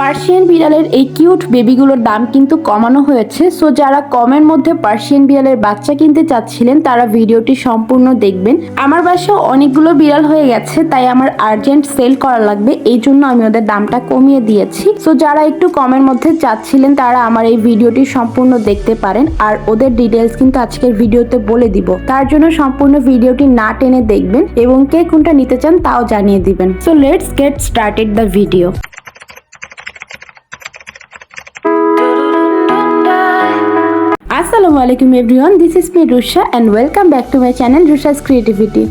Persian বিড়ালের এই cute বেবিগুলোর দাম কিন্তু কমানো হয়েছে। সো যারা কমের মধ্যে পার্সিয়ান বিড়ালের বাচ্চা কিনতে চাচ্ছিলেন, তারা ভিডিওটি সম্পূর্ণ দেখবেন। আমার বাসায় অনেকগুলো বিড়াল হয়ে গেছে, তাই আমার আর্জেন্ট সেল করা লাগবে। এই জন্য আমি ওদের দামটা কমিয়ে দিয়েছি। সো যারা একটু কমের মধ্যে চাচ্ছিলেন, তারা আমার এই ভিডিওটি সম্পূর্ণ দেখতে পারেন। আর ওদের ডিটেলস কিন্তু আজকের ভিডিওতে বলে দিব। তার জন্য সম্পূর্ণ ভিডিওটি না টেনে দেখবেন এবং কে কোনটা নিতে চান, তাও জানিয়ে দিবেন। So let's get started the video আসসালামু আলাইকুম everyone this is me Rusha and welcome back to my channel Rusha's creativity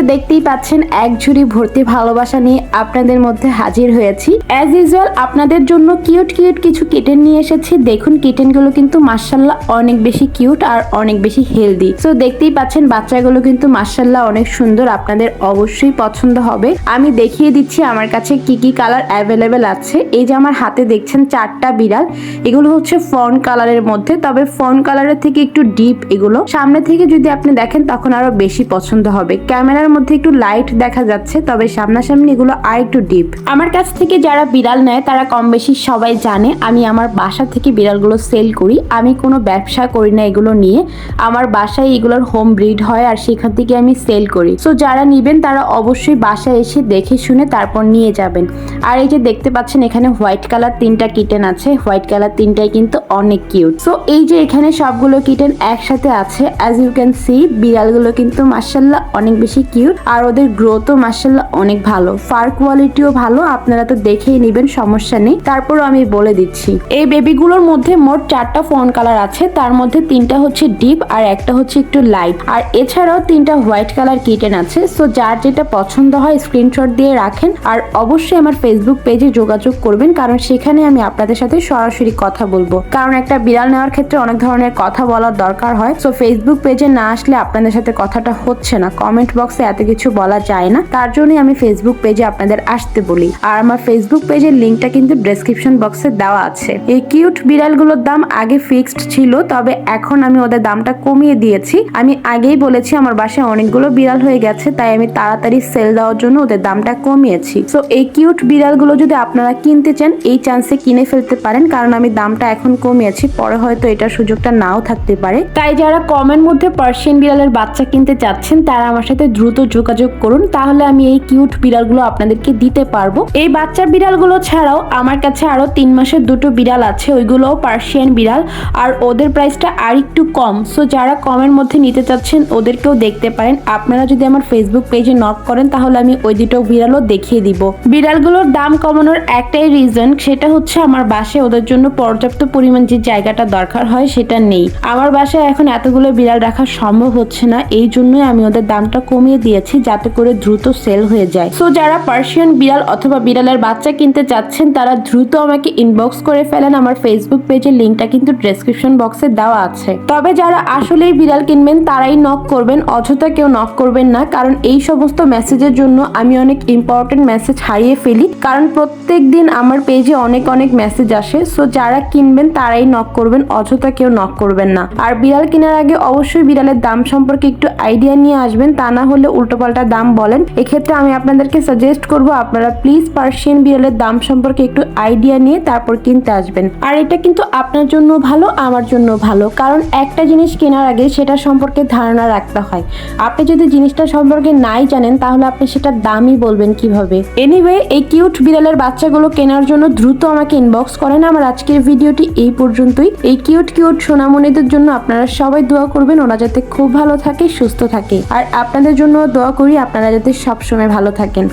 তো দেখতেই পাচ্ছেন, এক ঝুড়ি ভর্তি ভালোবাসা নিয়ে আপনাদের মধ্যে হাজির হয়েছি। অ্যাজ ইউজুয়াল আপনাদের জন্য কিউট কিউট কিছু কিটেন নিয়ে এসেছি। দেখুন কিটেনগুলো কিন্তু মার্শাল্লাহ অনেক বেশি কিউট আর অনেক বেশি হেলদি তো দেখতেই পাচ্ছেন, বাচ্চাগুলো কিন্তু মার্শাল্লাহ অনেক সুন্দর। আপনাদের অবশ্যই পছন্দ হবে। আমি দেখিয়ে দিচ্ছি আমার কাছে কি কি কালার অ্যাভেলেবেল আছে। এই যে আমার হাতে দেখছেন চারটা বিড়াল। এগুলো হচ্ছে ফন কালারের মধ্যে। তবে ফন কালারের থেকে একটু ডিপ এগুলো। সামনে থেকে যদি আপনি দেখেন, তখন আরও বেশি পছন্দ হবে। ক্যামেরার মধ্যে একটু লাইট দেখা যাচ্ছে, তবে সামনাসামনি এগুলো আর একটু ডিপ আমার কাছ থেকে যারা বিড়াল নেয়, তারা কম বেশি সবাই জানে, আমি আমার বাসা থেকে বিড়ালগুলো সেল করি। আমি কোনো ব্যবসা করি না এগুলো নিয়ে। আমার বাসায় এগুলোর হোম ব্রিড হয় আর সেখান থেকে আমি সেল করি। সো যারা নিবেন, তারা অবশ্যই বাসায় এসে দেখে শুনে তারপর নিয়ে যাবেন। আর এই যে দেখতে পাচ্ছেন, এখানে হোয়াইট কালার তিনটা কিটেন আছে। হোয়াইট কালার তিনটাই কিন্তু অনেক কিউট সো এই যে এখানে সবগুলো কিটেন একসাথে আছে অ্যাজ ইউ ক্যান সি বিড়ালগুলো কিন্তু মার্শাল্লাহ অনেক বেশি কিউট আর ওদের গ্রোথও মার্শাল্লাহ অনেক ভালো। ফার কোয়ালিটিও ভালো, আপনারা তো দেখেই নেবেন, সমস্যা নেই। তারপরও আমি বলে দিচ্ছি, এই বেবিগুলোর মধ্যে মোট চারটা ফোন কালার আছে। তার মধ্যে তিনটা হচ্ছে ডিপ আর একটা হচ্ছে একটু লাইট আর এছাড়াও তিনটা হোয়াইট কালার কিটেন আছে। সো যার যেটা পছন্দ হয় স্ক্রিনশট দিয়ে রাখেন। আর অবশ্যই আমার ফেসবুক পেজে যোগাযোগ করবেন, কারণ সেখানে আমি আপনাদের সাথে সরাসরি কথা বলব। কারণ একটা বিড়াল নেওয়ার ক্ষেত্রে অনেক ধরনের কথা বলার দরকার হয়। সো ফেসবুক পেজে না আসলে আপনাদের সাথে কথাটা হচ্ছে না। কমেন্ট বক্সে এত কিছু বলা যায় না, তার জন্যই আমি ফেসবুক পেজে আপনাদের আসতে বলি। আর আমার ফেসবুক পেজের লিঙ্কটা কিন্তু ডেসক্রিপশন বক্সে দেওয়া আছে। এই কিউট বিড়ালগুলোর দাম আগে ফিক্সড ছিল, তবে এখন আমি ওদের দামটা কমিয়ে দিয়েছি। আমি আগেই বলেছি, আমার বাসায় অনেকগুলো বিড়াল হয়ে গেছে, তাই আমি তাড়াতাড়ি সেল দেওয়ার জন্য ওদের দামটা কমিয়েছি। সো এই কিউট বিড়ালগুলো যদি আপনারা কিনতে চান, এই চান্সে কিনে ফেলতে পারেন, কারণ আমি দামটা এখন কমিয়েছি, পরে হয়তো এটার সুযোগটা নাও থাকতে পারে। তাই যারা কমের মধ্যে পার্সিয়ান বিড়ালের বাচ্চা কিনতে চাচ্ছেন, তারা আমার সাথে দ্রুত যোগাযোগ করুন, তাহলে আমি এই কিউট বিড়ালগুলো আপনাদেরকে দিতে পারব। এই বাচ্চা বিড়ালগুলো ছাড়াও আমার কাছে আরও তিন মাসের দুটো বিড়াল আছে, ওইগুলোও পার্সিয়ান বিড়াল, আর ওদের প্রাইসটা আর একটু কম। সো যারা কমের মধ্যে নিতে চাচ্ছেন, ওদেরকেও দেখতে পারেন। আপনারা যদি আমার ফেসবুক পেজে নক করেন, তাহলে আমি ওই দুটো বিড়ালও দেখিয়ে দিব। বিড়ালগুলোর দাম কমানোর একটাই রিজন সেটা হচ্ছে আমার বাসায় ওদের জন্য পর্যাপ্ত পরিমাণ যে জায়গাটা দরকার হয়, সেটা নেই। আমার বাসায় এখন এতগুলো বিড়াল রাখা সম্ভব হচ্ছে না, এই জন্যই আমি ওদের দামটা কমিয়ে দিয়েছি যাতে করে দ্রুত সেল হয়ে যায়। সো যারা পার্সিয়ান বিড়াল অথবা বিড়ালের বাচ্চা কিনতে চাচ্ছেন, তারা দ্রুত আমাকে ইনবক্স করে ফেলেন। আমার ফেসবুক পেজের লিঙ্কটা কিন্তু ডেসক্রিপশন বক্সে দেওয়া আছে। তবে যারা আসলেই বিড়াল কিনবেন, তারাই নক করবেন, অযথা কেউ নক করবেন না। কারণ এই সমস্ত মেসেজের জন্য আমি অনেক ইম্পর্টেন্ট মেসেজ হারিয়ে ফেলি। কারণ প্রত্যেক দিন আমার পেজে অনেক অনেক মেসেজ আসে। সো যারা কিনবেন, তারাই নক করবেন, অযথা কেউ নক করবেন না। আর বিড়াল কেনার আগে অবশ্যই বিড়ালের দাম সম্পর্কে একটু আইডিয়া নিয়ে আসবেন। তা না হলে উল্টোপাল্টা দাম বলেন, এক্ষেত্রে আমি আপনাদেরকে সাজেস্ট করব, আপনারা প্লিজ পার্সিয়ান বিড়ালের দাম সম্পর্কে একটু আইডিয়া নিয়ে তারপর কিনতে আসবেন। আর এটা কিন্তু আপনার জন্য ভালো, আমার জন্য ভালো, কারণ একটা জিনিস কেনার আগে সেটা সম্পর্কে ধারণা রাখতে হয়। আপনি যদি জিনিসটা সম্পর্কে নাই জানেন, তাহলে আপনি সেটার দামই বলবেন কীভাবে। এনিওয়ে এই কিউট বিড়ালের বাচ্চাগুলো কেনার জন্য দ্রুত আমাকে ইনবক্স করেন, আমার আজকের ভিডিওটি এই পর্যন্তই। এই কিউট কিউট সোনামণিদের জন্য আপনারা সবাই দোয়া করবেন, ওরা যাতে খুব ভালো থাকে, সুস্থ থাকে। আর আপনাদের জন্য দোয়া করি আপনারা যাতে সবসময় ভালো থাকেন।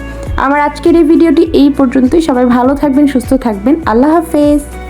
আমার আজকের এই ভিডিওটি এই পর্যন্তই। সবাই ভালো থাকবেন, সুস্থ থাকবেন। আল্লাহ হাফেজ।